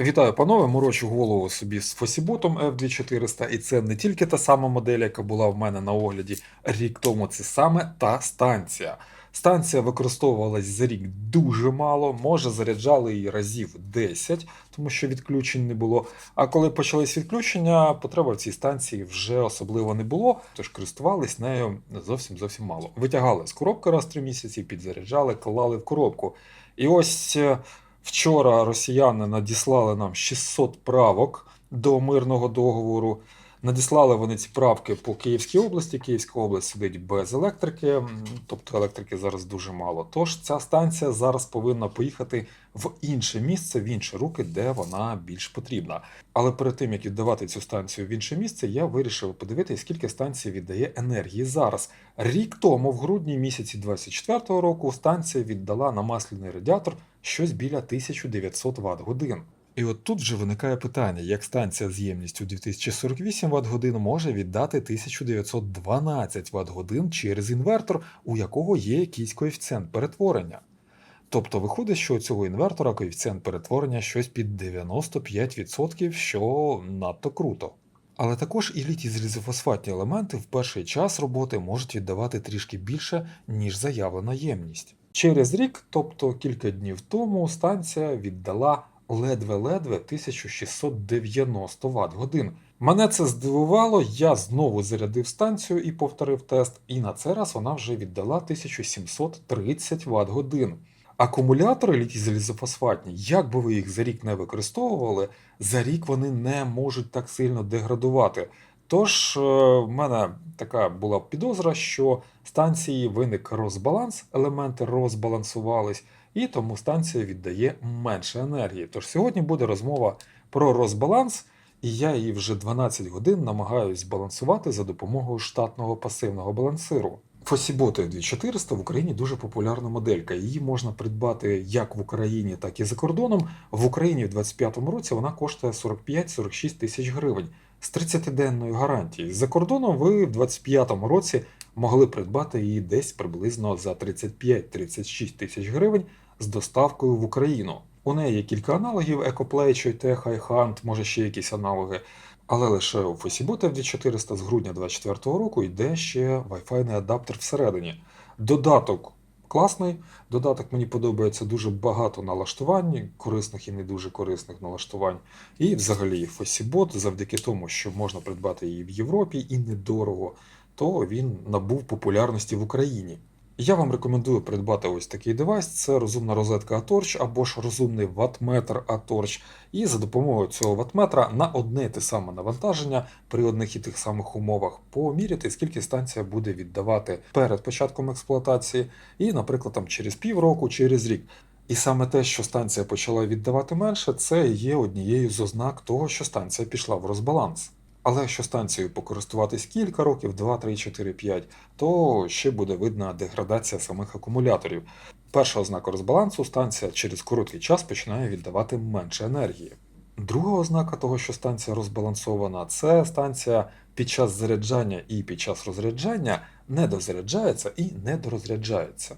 Вітаю, панове, морочу голову собі з Фосіботом F2400, і це не тільки та сама модель, яка була в мене на огляді рік тому, це саме та станція. Станція використовувалась за рік дуже мало, може заряджали її разів 10, тому що відключень не було. А коли почались відключення, потреба в цій станції вже особливо не було, тож користувались нею зовсім зовсім мало. Витягали з коробки раз в три місяці, підзаряджали, клали в коробку. І ось е, Вчора росіяни надіслали нам 600 правок до мирного договору. Надіслали вони ці правки по Київській області. Київська область сидить без електрики, тобто електрики зараз дуже мало. Тож ця станція зараз повинна поїхати в інше місце, в інші руки, де вона більш потрібна. Але перед тим як віддавати цю станцію в інше місце, я вирішив подивитися, скільки станція віддає енергії зараз. Рік тому, в грудні місяці 24-го року, станція віддала на масляний радіатор щось біля 1900 Вт годин. І от тут вже виникає питання, як станція з ємністю 2048 Вт годин може віддати 1912 Вт годин через інвертор, у якого є якийсь коефіцієнт перетворення. Тобто виходить, що у цього інвертора коефіцієнт перетворення щось під 95%, що надто круто. Але також і літій залізофосфатні елементи в перший час роботи можуть віддавати трішки більше, ніж заявлена ємність. Через рік, тобто кілька днів тому, станція віддала ледве-ледве 1690 Вт годин. Мене це здивувало, я знову зарядив станцію і повторив тест, і на цей раз вона вже віддала 1730 Вт годин. Акумулятори літій залізофосфатні, як би ви їх за рік не використовували, за рік вони не можуть так сильно деградувати. Тож е, в мене така була підозра, що станції виник розбаланс, елементи розбалансувались, і тому станція віддає менше енергії. Тож сьогодні буде розмова про розбаланс, і я її вже 12 годин намагаюсь збалансувати за допомогою штатного пасивного балансиру. Фосібота 2400 в Україні дуже популярна моделька. Її можна придбати як в Україні, так і за кордоном. В Україні в 2025 році вона коштує 45-46 тисяч гривень з 30-денною гарантією. За кордоном ви в 2025 році могли придбати її десь приблизно за 35-36 тисяч гривень з доставкою в Україну. У неї є кілька аналогів EcoPlay, Choyte, HiHunt, може ще якісь аналоги. Але лише у Fosibot FD400 з грудня 2024 року йде ще Wi-Fi адаптер всередині. Додаток класний. Додаток мені подобається дуже багато налаштувань, корисних і не дуже корисних налаштувань. І взагалі Fosibot, завдяки тому, що можна придбати її в Європі і недорого, то він набув популярності в Україні. Я вам рекомендую придбати ось такий девайс. Це розумна розетка Atorch або ж розумний ваттметр Atorch. І за допомогою цього ваттметра на одне те саме навантаження при одних і тих самих умовах поміряти, скільки станція буде віддавати перед початком експлуатації, і, наприклад, там через півроку, через рік. І саме те, що станція почала віддавати менше, це є однією з ознак того, що станція пішла в розбаланс. Але якщо станцією покористуватись кілька років, 2, 3, 4, 5, то ще буде видна деградація самих акумуляторів. Перша ознака розбалансу станція через короткий час починає віддавати менше енергії. Друга ознака того, що станція розбалансована, це станція під час заряджання і під час розряджання не дозаряджається і не дорозряджається.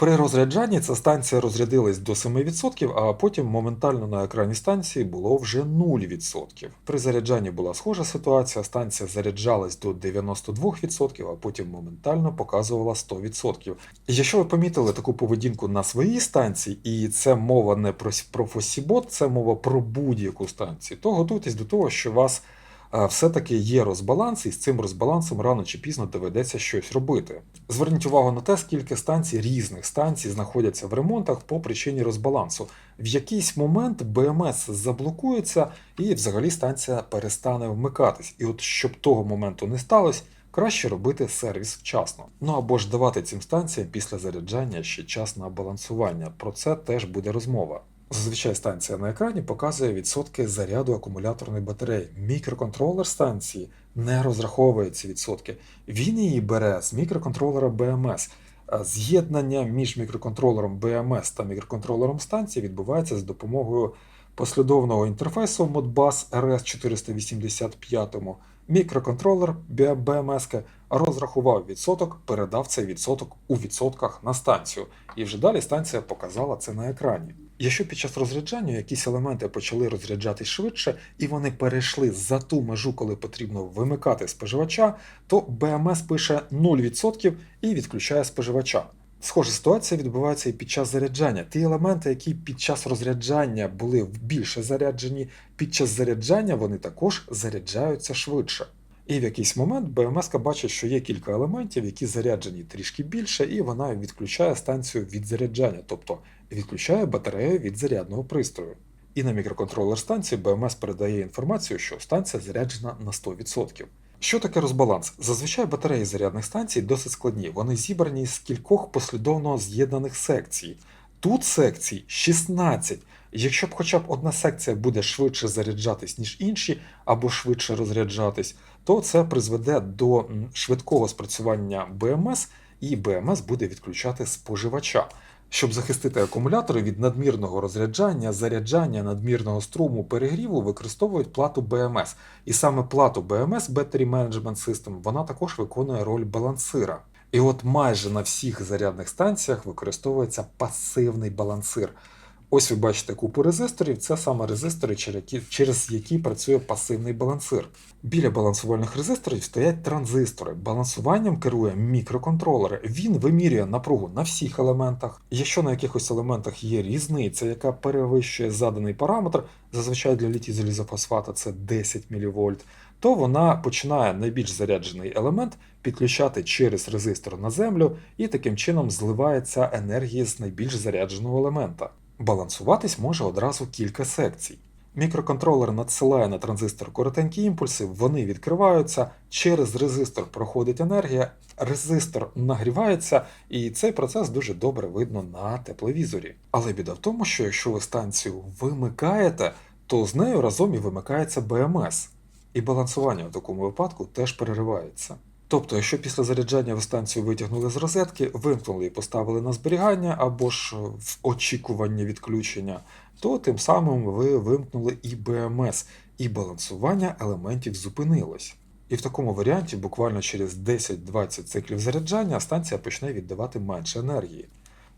При розряджанні ця станція розрядилась до 7%, а потім моментально на екрані станції було вже 0%. При заряджанні була схожа ситуація, станція заряджалась до 92%, а потім моментально показувала 100%. Якщо ви помітили таку поведінку на своїй станції, і це мова не про, Фосібот, це мова про будь-яку станцію, то готуйтесь до того, що вас все-таки є розбаланс, і з цим розбалансом рано чи пізно доведеться щось робити. Зверніть увагу на те, скільки станцій різних станцій знаходяться в ремонтах по причині розбалансу. В якийсь момент БМС заблокується і взагалі станція перестане вмикатись. І от щоб того моменту не сталося, краще робити сервіс вчасно. Ну або ж давати цим станціям після заряджання ще час на балансування. Про це теж буде розмова. Зазвичай станція на екрані показує відсотки заряду акумуляторної батареї. Мікроконтролер станції не розраховує ці відсотки. Він її бере з мікроконтролера BMS. З'єднання між мікроконтролером BMS та мікроконтролером станції відбувається з допомогою послідовного інтерфейсу Modbus RS485. Мікроконтролер BMS розрахував відсоток, передав цей відсоток у відсотках на станцію. І вже далі станція показала це на екрані. Якщо під час розряджання якісь елементи почали розряджатись швидше і вони перейшли за ту межу, коли потрібно вимикати споживача, то БМС пише 0% і відключає споживача. Схожа ситуація відбувається і під час заряджання. Ті елементи, які під час розряджання були більше заряджені, під час заряджання вони також заряджаються швидше. І в якийсь момент БМС бачить, що є кілька елементів, які заряджені трішки більше, і вона відключає станцію від заряджання, тобто відключає батарею від зарядного пристрою. І на мікроконтролер станції БМС передає інформацію, що станція заряджена на 100%. Що таке розбаланс? Зазвичай батареї зарядних станцій досить складні, вони зібрані з кількох послідовно з'єднаних секцій. Тут секцій 16. Якщо б хоча б одна секція буде швидше заряджатись, ніж інші, або швидше розряджатись, то це призведе до швидкого спрацювання БМС, і БМС буде відключати споживача. Щоб захистити акумулятори від надмірного розряджання, заряджання, надмірного струму, перегріву, використовують плату БМС. І саме плату БМС Battery Management System вона також виконує роль балансира. І от майже на всіх зарядних станціях використовується пасивний балансир. Ось ви бачите купу резисторів, це саме резистори, через які, працює пасивний балансир. Біля балансувальних резисторів стоять транзистори. Балансуванням керує мікроконтролер. Він вимірює напругу на всіх елементах. Якщо на якихось елементах є різниця, яка перевищує заданий параметр, зазвичай для літій залізофосфата це 10 мВ, то вона починає найбільш заряджений елемент підключати через резистор на землю і таким чином зливається енергія з найбільш зарядженого елемента. Балансуватись може одразу кілька секцій. Мікроконтролер надсилає на транзистор коротенькі імпульси, вони відкриваються, через резистор проходить енергія, резистор нагрівається, і цей процес дуже добре видно на тепловізорі. Але біда в тому, що якщо ви станцію вимикаєте, то з нею разом і вимикається БМС. І балансування в такому випадку теж переривається. Тобто, якщо після заряджання ви станцію витягнули з розетки, вимкнули і поставили на зберігання або ж в очікування відключення, то тим самим ви вимкнули і БМС, і балансування елементів зупинилось. І в такому варіанті буквально через 10-20 циклів заряджання станція почне віддавати менше енергії.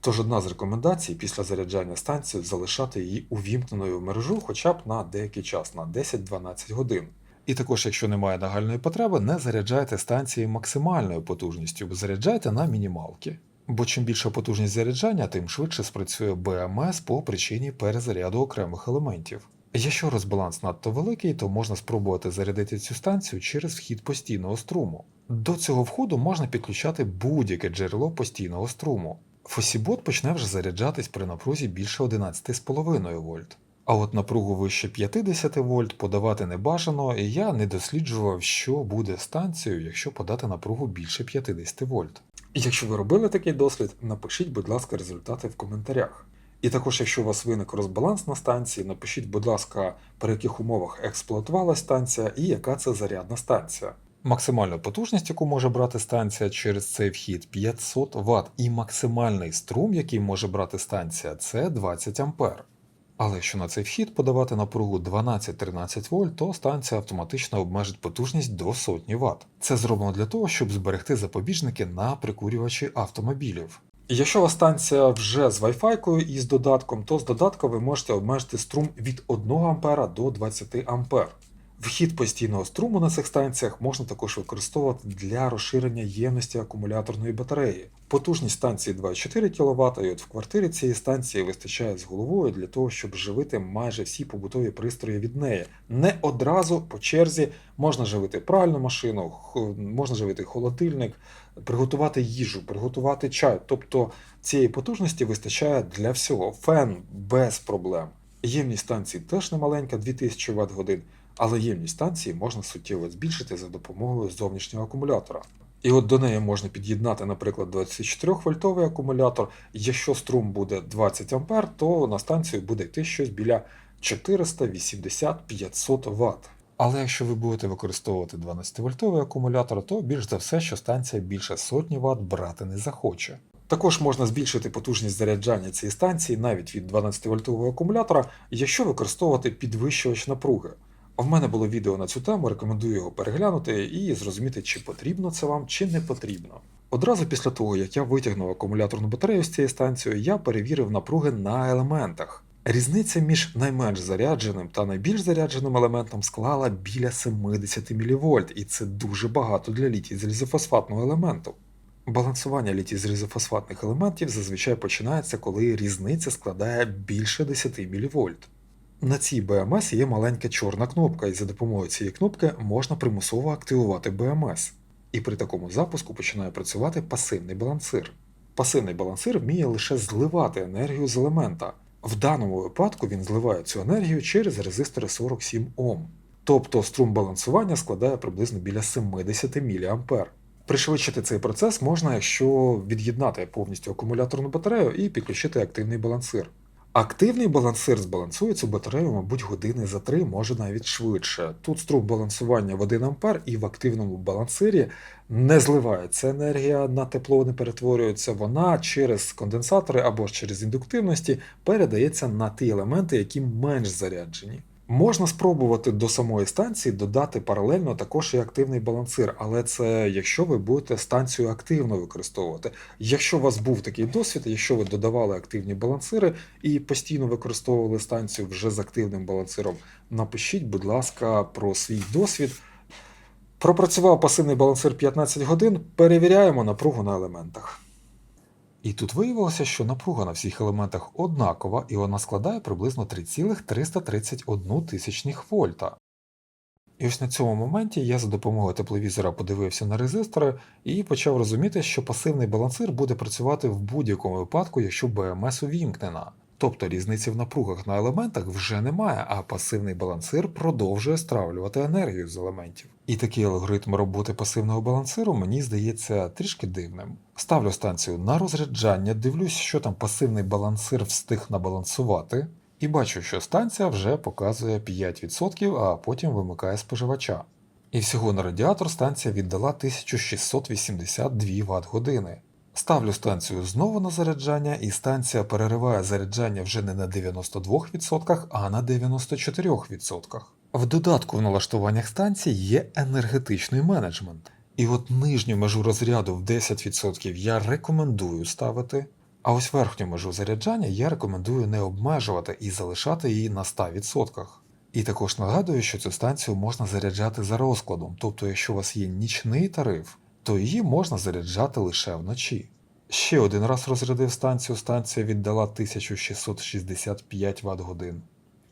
Тож одна з рекомендацій після заряджання станції залишати її увімкненою в мережу хоча б на деякий час, на 10-12 годин. І також, якщо немає нагальної потреби, не заряджайте станції максимальною потужністю, заряджайте на мінімалки. Бо чим більша потужність заряджання, тим швидше спрацює БМС по причині перезаряду окремих елементів. Якщо розбаланс надто великий, то можна спробувати зарядити цю станцію через вхід постійного струму. До цього входу можна підключати будь-яке джерело постійного струму. Фосібот почне вже заряджатись при напрузі більше 11,5 вольт. А от напругу вище 50 вольт подавати не бажано, і я не досліджував, що буде станцією, якщо подати напругу більше 50 вольт. Якщо ви робили такий дослід, напишіть, будь ласка, результати в коментарях. І також, якщо у вас виник розбаланс на станції, напишіть, будь ласка, при яких умовах експлуатувалася станція і яка це зарядна станція. Максимальну потужність, яку може брати станція через цей вхід 500 Вт, і максимальний струм, який може брати станція, це 20 А. Але якщо на цей вхід подавати напругу 12-13 вольт, то станція автоматично обмежить потужність до сотні Вт. Це зроблено для того, щоб зберегти запобіжники на прикурювачі автомобілів. Якщо у вас станція вже з Wi-Fi і з додатком, то з додатка ви можете обмежити струм від 1 А до 20 А. Вхід постійного струму на цих станціях можна також використовувати для розширення ємності акумуляторної батареї. Потужність станції 2,4 кВт, і от в квартирі цієї станції вистачає з головою для того, щоб живити майже всі побутові пристрої від неї. Не одразу по черзі можна живити пральну машину, можна живити холодильник, приготувати їжу, приготувати чай. Тобто цієї потужності вистачає для всього. Фен без проблем. Ємність станції теж немаленька, 2000 Вт годин, але ємність станції можна суттєво збільшити за допомогою зовнішнього акумулятора. І от до неї можна під'єднати, наприклад, 24-вольтовий акумулятор. Якщо струм буде 20 А, то на станцію буде йти щось біля 480-500 Вт. Але якщо ви будете використовувати 12-вольтовий акумулятор, то більш за все, що станція більше сотні Вт брати не захоче. Також можна збільшити потужність заряджання цієї станції навіть від 12-вольтового акумулятора, якщо використовувати підвищувач напруги. В мене було відео на цю тему, рекомендую його переглянути і зрозуміти, чи потрібно це вам, чи не потрібно. Одразу після того, як я витягнув акумуляторну батарею з цієї станції, я перевірив напруги на елементах. Різниця між найменш зарядженим та найбільш зарядженим елементом склала біля 70 мВ, і це дуже багато для літій залізофосфатного елементу. Балансування літій залізофосфатних елементів зазвичай починається, коли різниця складає більше 10 мВ. На цій БМС є маленька чорна кнопка, і за допомогою цієї кнопки можна примусово активувати БМС. І при такому запуску починає працювати пасивний балансир. Пасивний балансир вміє лише зливати енергію з елемента. В даному випадку він зливає цю енергію через резистори 47 Ом. Тобто струм балансування складає приблизно біля 70 мА. Пришвидшити цей процес можна, якщо від'єднати повністю акумуляторну батарею і підключити активний балансир. Активний балансир збалансує цю батарею, мабуть, години за три, може навіть швидше. Тут струм балансування в 1 А і в активному балансирі не зливається енергія на тепло, не перетворюється. Вона через конденсатори або ж через індуктивності передається на ті елементи, які менш заряджені. Можна спробувати до самої станції додати паралельно також і активний балансир, але це якщо ви будете станцію активно використовувати. Якщо у вас був такий досвід, якщо ви додавали активні балансири і постійно використовували станцію вже з активним балансиром, напишіть, будь ласка, про свій досвід. Пропрацював пасивний балансир 15 годин, перевіряємо напругу на елементах. І тут виявилося, що напруга на всіх елементах однакова, і вона складає приблизно 3,331 тисячних вольта. І ось на цьому моменті я за допомогою тепловізора подивився на резистори і почав розуміти, що пасивний балансир буде працювати в будь-якому випадку, якщо БМС увімкнена. Тобто різниці в напругах на елементах вже немає, а пасивний балансир продовжує стравлювати енергію з елементів. І такий алгоритм роботи пасивного балансиру мені здається трішки дивним. Ставлю станцію на розряджання, дивлюсь, що там пасивний балансир встиг набалансувати, і бачу, що станція вже показує 5%, а потім вимикає споживача. І всього на радіатор станція віддала 1682 Вт години. Ставлю станцію знову на заряджання, і станція перериває заряджання вже не на 92%, а на 94%. В додатку в налаштуваннях станції є енергетичний менеджмент. І от нижню межу розряду в 10% я рекомендую ставити, а ось верхню межу заряджання я рекомендую не обмежувати і залишати її на 100%. І також нагадую, що цю станцію можна заряджати за розкладом, тобто якщо у вас є нічний тариф, то її можна заряджати лише вночі. Ще один раз розрядив станцію, станція віддала 1665 Вт годин.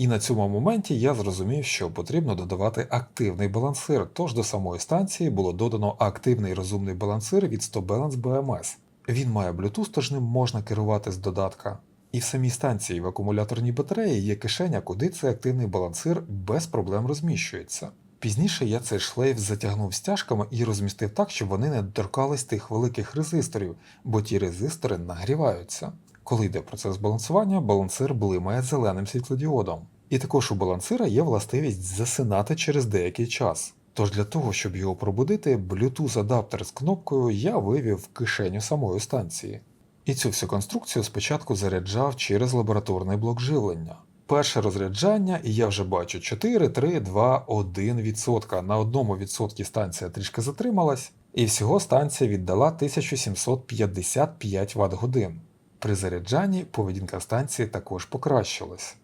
І на цьому моменті я зрозумів, що потрібно додавати активний балансир, тож до самої станції було додано активний розумний балансир від 100 Balance BMS. Він має Bluetooth, тож ним можна керувати з додатка. І в самій станції в акумуляторній батареї є кишеня, куди цей активний балансир без проблем розміщується. Пізніше я цей шлейф затягнув стяжками і розмістив так, щоб вони не доторкались тих великих резисторів, бо ті резистори нагріваються. Коли йде процес балансування, балансир блимає зеленим світлодіодом. І також у балансира є властивість засинати через деякий час. Тож для того, щоб його пробудити, Bluetooth-адаптер з кнопкою я вивів в кишеню самої станції. І цю всю конструкцію спочатку заряджав через лабораторний блок живлення. Перше розряджання, і я вже бачу 4, 3, 2, 1 відсотка. На одному відсоткі станція трішки затрималась, і всього станція віддала 1755 Вт годин. При заряджанні поведінка станції також покращилась.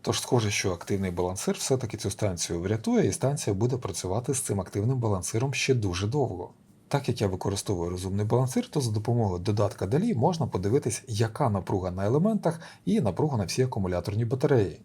Тож схоже, що активний балансир все-таки цю станцію врятує, і станція буде працювати з цим активним балансиром ще дуже довго. Так як я використовую розумний балансир, то за допомогою додатка DALI можна подивитись, яка напруга на елементах і напруга на всі акумуляторні батареї.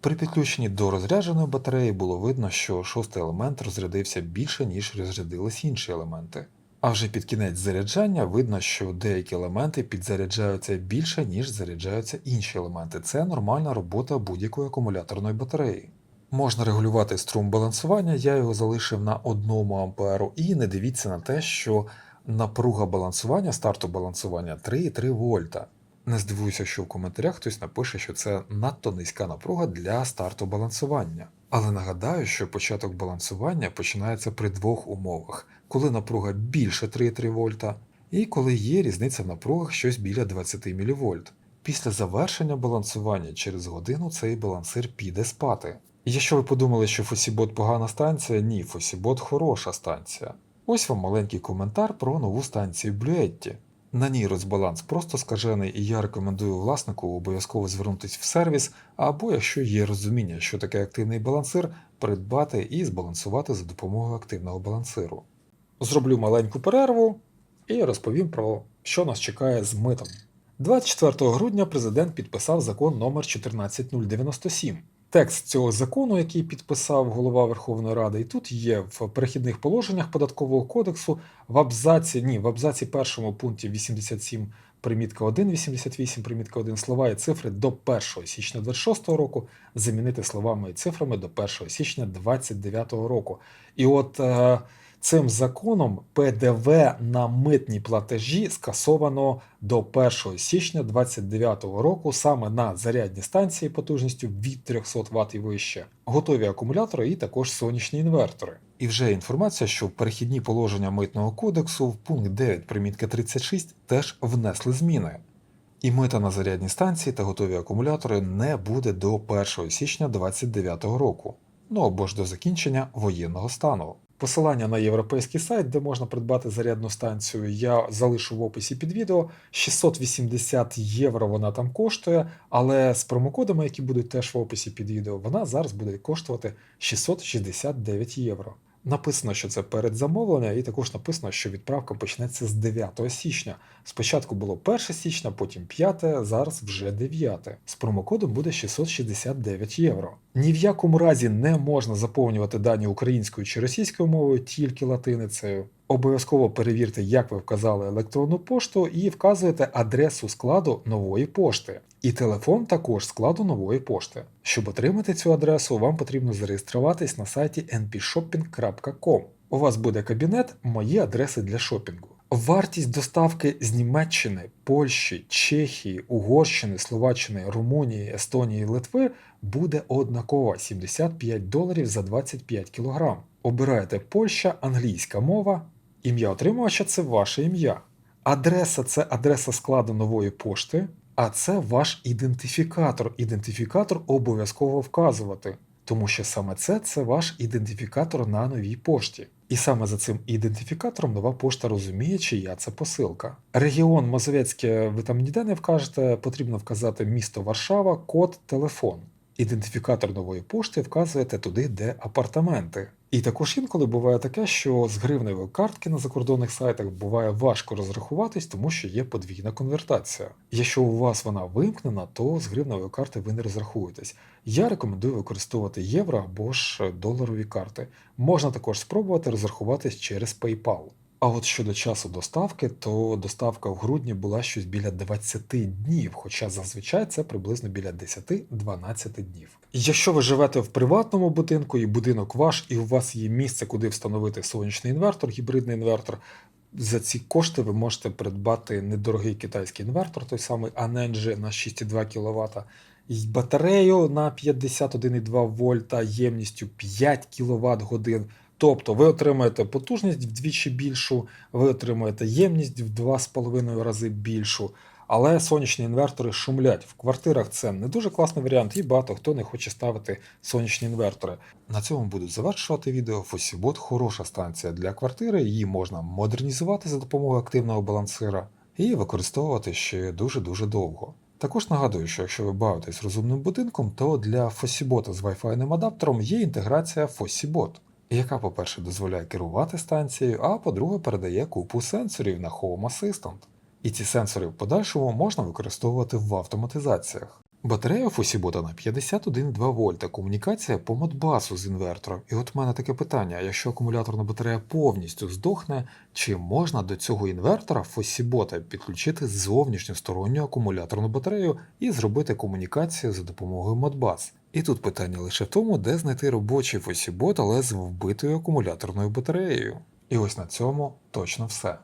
При підключенні до розрядженої батареї було видно, що шостий елемент розрядився більше, ніж розрядились інші елементи. А вже під кінець заряджання видно, що деякі елементи підзаряджаються більше, ніж заряджаються інші елементи. Це нормальна робота будь-якої акумуляторної батареї. Можна регулювати струм балансування, я його залишив на 1 амперу, і не дивіться на те, що напруга балансування, старту балансування 3,3 вольта. Не здивуюся, що в коментарях хтось напише, що це надто низька напруга для старту балансування. Але нагадаю, що початок балансування починається при двох умовах, коли напруга більше 3,3 вольта, і коли є різниця в напругах щось біля 20 мВ. Після завершення балансування через годину цей балансир піде спати. Якщо ви подумали, що Фосібот погана станція, ні, Фосібот хороша станція. Ось вам маленький коментар про нову станцію Блюетті. На ній розбаланс просто скажений, і я рекомендую власнику обов'язково звернутися в сервіс, або якщо є розуміння, що таке активний балансир, придбати і збалансувати за допомогою активного балансиру. Зроблю маленьку перерву і розповім про що нас чекає з митом. 24 грудня президент підписав закон номер 14097. Текст цього закону, який підписав голова Верховної Ради, і тут є в перехідних положеннях податкового кодексу в абзаці, ні, в абзаці першому пункті 87 примітка 1, 88 примітка 1 слова і цифри до 1 січня 26 року замінити словами і цифрами до 1 січня 29 року. І от е, цим законом ПДВ на митні платежі скасовано до 1 січня 2029 року саме на зарядні станції потужністю від 300 Вт і вище, готові акумулятори і також сонячні інвертори. І вже інформація, що в перехідні положення митного кодексу в пункт 9 примітки 36 теж внесли зміни. І мита на зарядні станції та готові акумулятори не буде до 1 січня 2029 року, ну або ж до закінчення воєнного стану. Посилання на європейський сайт, де можна придбати зарядну станцію, я залишу в описі під відео. 680 євро вона там коштує, але з промокодами, які будуть теж в описі під відео, вона зараз буде коштувати 669 євро. Написано, що це передзамовлення, і також написано, що відправка почнеться з 9 січня. Спочатку було 1 січня, потім 5, зараз вже 9. З промокодом буде 669 євро. Ні в якому разі не можна заповнювати дані українською чи російською мовою, тільки латиницею. Обов'язково перевірте, як ви вказали електронну пошту, і вказуєте адресу складу нової пошти. І телефон також складу нової пошти. Щоб отримати цю адресу, вам потрібно зареєструватись на сайті npshopping.com. У вас буде кабінет Мої адреси для шопінгу. Вартість доставки з Німеччини, Польщі, Чехії, Угорщини, Словаччини, Румунії, Естонії, Литви буде однакова 75 доларів за 25 кг. Обираєте Польща, англійська мова, ім'я отримувача це ваше ім'я. Адреса це адреса складу нової пошти, а це ваш ідентифікатор. Ідентифікатор обов'язково вказувати, тому що саме це це ваш ідентифікатор на новій пошті. І саме за цим ідентифікатором нова пошта розуміє, чия це посилка. Регіон Мазовецьке ви там ніде не вкажете, потрібно вказати місто Варшава, код, телефон. Ідентифікатор нової пошти вказуєте туди, де апартаменти. І також інколи буває таке, що з гривневої картки на закордонних сайтах буває важко розрахуватись, тому що є подвійна конвертація. Якщо у вас вона вимкнена, то з гривневої карти ви не розрахуєтесь. Я рекомендую використовувати євро або ж доларові карти. Можна також спробувати розрахуватись через PayPal. А от щодо часу доставки, то доставка в грудні була щось біля 20 днів, хоча зазвичай це приблизно біля 10-12 днів. Якщо ви живете в приватному будинку і будинок ваш, і у вас є місце, куди встановити сонячний інвертор, гібридний інвертор, за ці кошти ви можете придбати недорогий китайський інвертор, той самий Anenji на 6,2 кВт, і батарею на 51,2 вольта ємністю 5 кВт годин. Тобто ви отримаєте потужність вдвічі більшу, ви отримаєте ємність в 2,5 рази більшу. Але сонячні інвертори шумлять. В квартирах це не дуже класний варіант, і багато хто не хоче ставити сонячні інвертори. На цьому буду завершувати відео. Фосібот хороша станція для квартири, її можна модернізувати за допомогою активного балансира і використовувати ще дуже-дуже довго. Також нагадую, що якщо ви бавитесь розумним будинком, то для Фосібота з Wi-Fi адаптером є інтеграція Фосібот яка, по-перше, дозволяє керувати станцією, а по-друге, передає купу сенсорів на Home Assistant. І ці сенсори в подальшому можна використовувати в автоматизаціях. Батарея Фосібота на 51,2 вольта, комунікація по модбасу з інвертором. І от в мене таке питання: якщо акумуляторна батарея повністю здохне, чи можна до цього інвертора Фосібота підключити зовнішню сторонню акумуляторну батарею і зробити комунікацію за допомогою модбас? І тут питання лише в тому, де знайти робочий Фосібот, але з вбитою акумуляторною батареєю. І ось на цьому точно все.